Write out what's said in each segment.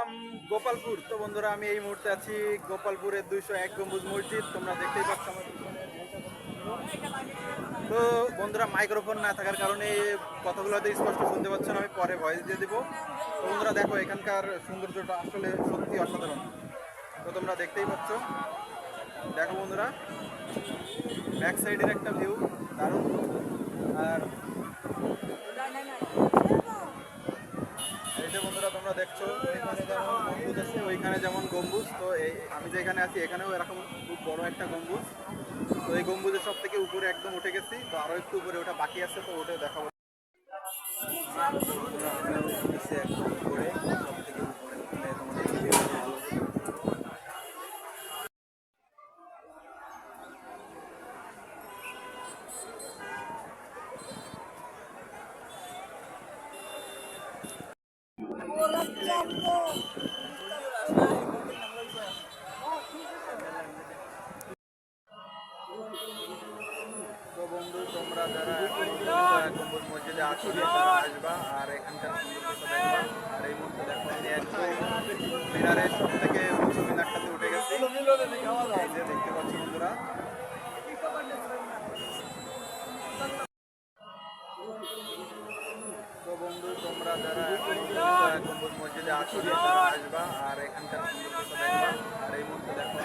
আসসালাম গোপালপুর। তো বন্ধুরা, আমি এই মুহূর্তে আছি গোপালপুরের দুইশো এক গম্বুজ মসজিদ। তোমরা দেখতেই পাচ্ছ তো বন্ধুরা মাইক্রোফোন না থাকার কারণে কথাগুলো হয়তো স্পষ্ট শুনতে পাচ্ছেন আমি পরে ভয়েস দিয়ে দিব। তো বন্ধুরা, দেখো, এখানকার সৌন্দর্যটা আসলে সত্যি অসাধারণ। তো তোমরা দেখতেই পাচ্ছ। দেখো বন্ধুরা ব্যাক সাইডের একটা ভিউ দারুণ। আর দেখছ ওইখানে যেমন গম্বুজ আছে, ওইখানে যেমন গম্বুজ, তো এই আমি যেখানে আছি এখানেও এরকম খুব বড় একটা গম্বুজ। তো এই গম্বুজের সব থেকে উপরে একদম উঠে গেছি, তো আরও একটু উপরে ওটা বাকি আছে, তো ওটা দেখাবো। একদম উপরে তোমরা তারা আসবা আর এখানকার সৌন্দর্যটা আর এই মুহূর্তে দেখো আমি একদম মিনারের সব থেকে উঁচু উঠে গেছি তোমরা যারা গম্বুজ মসজিদে আসো তারা আসবা আর এখানকার সৌন্দর্যটা আর এই মুহূর্তে দেখো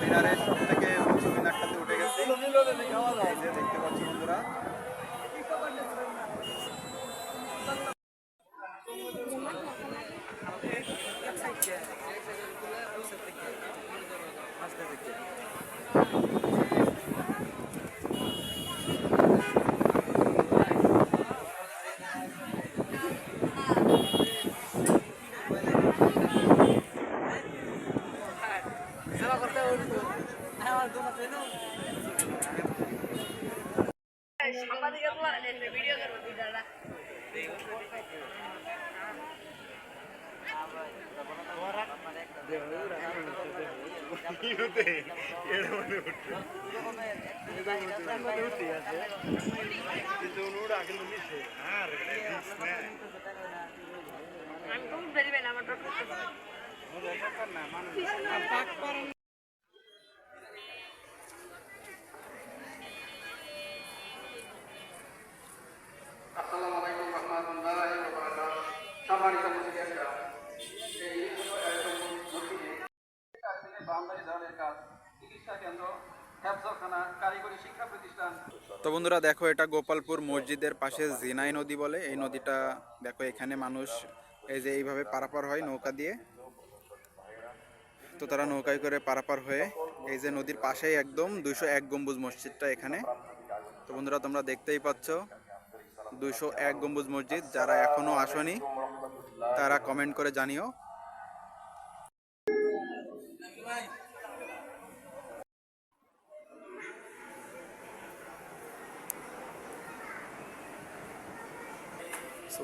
মিনারের সব থেকে উঁচু মিনারটাতে উঠে গেছে। দেখতে পাচ্ছি বন্ধুরা আমি খুব বেরিবেন আমার ডক্টর আসসালামু তো বন্ধুরা, দেখো, এটা গোপালপুর মসজিদের পাশে জিনাই নদী বলে। এই নদীটা, দেখো, এখানে মানুষ এই যে এইভাবে পারাপার হয় নৌকা দিয়ে। তো তারা নৌকায় করে পারাপার হয়ে এই যে নদীর পাশেই একদম দুইশো এক গম্বুজ মসজিদটা এখানে। তো বন্ধুরা, তোমরা দেখতেই পাচ্ছ দুইশো এক গম্বুজ মসজিদ, যারা এখনও আসনি, তারা কমেন্ট করে জানিও।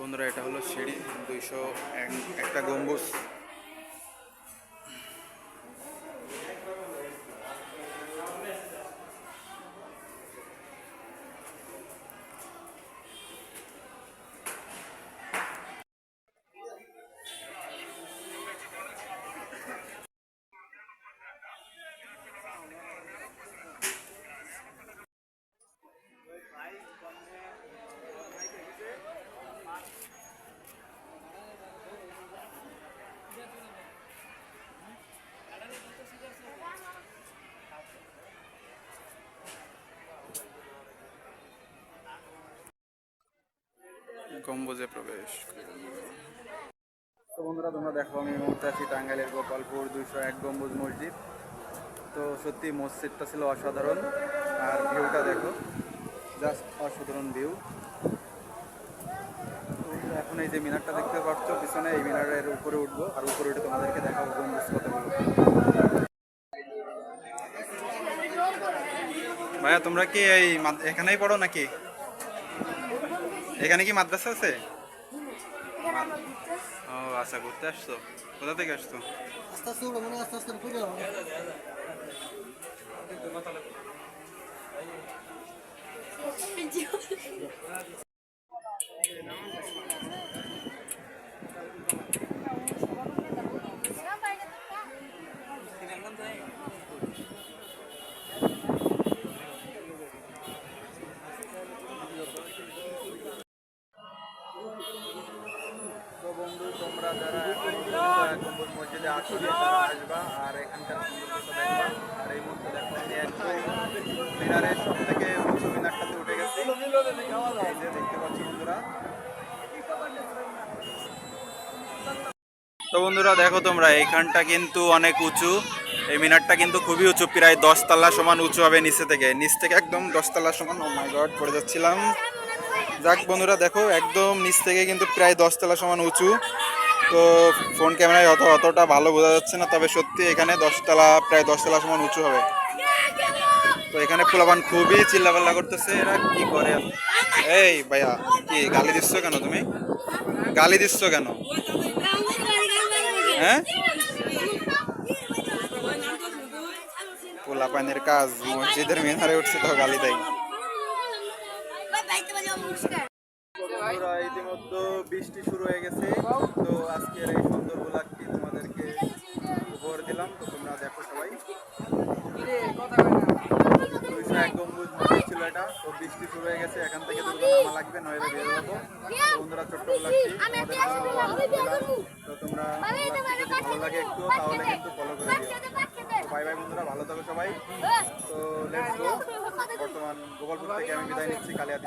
বন্ধুরা, এটা হলো সিঁড়ি, দুইশো এক, একটা গম্বুজ। গম্বুজে প্রবেশ। তো বন্ধুরা, তোমরা দেখো আমি মুহূর্তে আছি টাঙ্গাইলের গোপালপুর দুইশো এক গম্বুজ মসজিদ। তো সত্যি মসজিদটা ছিল অসাধারণ। আর ভিউটা দেখো, জাস্ট অসাধারণ ভিউ। এখন এই যে মিনারটা দেখতে পাচ্ছ, পিছনে এই মিনারের উপরে উঠবো, আর উপরে উঠে তোমাদেরকে দেখাবো গম্বুজ কতগুলো। ভাইয়া, তোমরা কি এই এখানেই পড়ো নাকি? এখানে কি মাদ্রাসা আছে? ও আচ্ছা ঘুরতে আসছো। কোথা থেকে আসছো? আস্তে আস্তে উঠো মানে আস্তে আস্তে পুজো হবে যারা গম্বুজ মসজিদে তারা আসবা আর এখানকার আর এই মুহূর্তে দেখো সব থেকে উঁচু মিনারটাতে উঠে গেছি। দেখতে পাচ্ছি বন্ধুরা। তো বন্ধুরা, দেখো তোমরা, এইখানটা কিন্তু অনেক উঁচু। এই মিনারটা কিন্তু খুবই উঁচু, প্রায় দশ তলা সমান উঁচু হবে নিচে থেকে। নিচ থেকে একদম দশ তলা সমান ও মাই গড পড়ে যাচ্ছিলাম। যাক বন্ধুরা, দেখো, একদম নিচ থেকে কিন্তু প্রায় দশ তলা সমান উঁচু। তো ফোন ক্যামেরায় অত অতটা ভালো বোঝা যাচ্ছে না তবে সত্যি এখানে দশতলা প্রায় দশতলা সমান উঁচু হবে তো এখানে পোলাপান খুবই চিল্লাপাল্লা করতেছে এরা কি করে এই ভাইয়া কি গালি দিচ্ছ কেন তুমি গালি দিচ্ছ কেন হ্যাঁ পোলাপানের কাজ মসজিদের মিনারে উঠছে তো গালি দেয় ইতিমধ্যে বৃষ্টি শুরু হয়ে গেছে। তো আজকের এই সুন্দর গোলাপটি তোমাদেরকে উপহার দিলাম। তো তোমরা দেখো সবাই। দুইশো এক গম্বুজ মসজিদ ছিল এটা। তো বৃষ্টি শুরু হয়ে গেছে। এখান থেকে নামা লাগবে নইলে বেরিয়ে যাব বন্ধুরা ছোট্ট গোলাপটি তো তোমরা যদি ভালো লাগে একটু তাহলে কিন্তু ফলো করে দিও। তো বাই বাই বন্ধুরা ভালো থাকো সবাই। তো লেটস গো বর্তমান গোপালপুর থেকে আমি বিদায় নিচ্ছি। Bye bye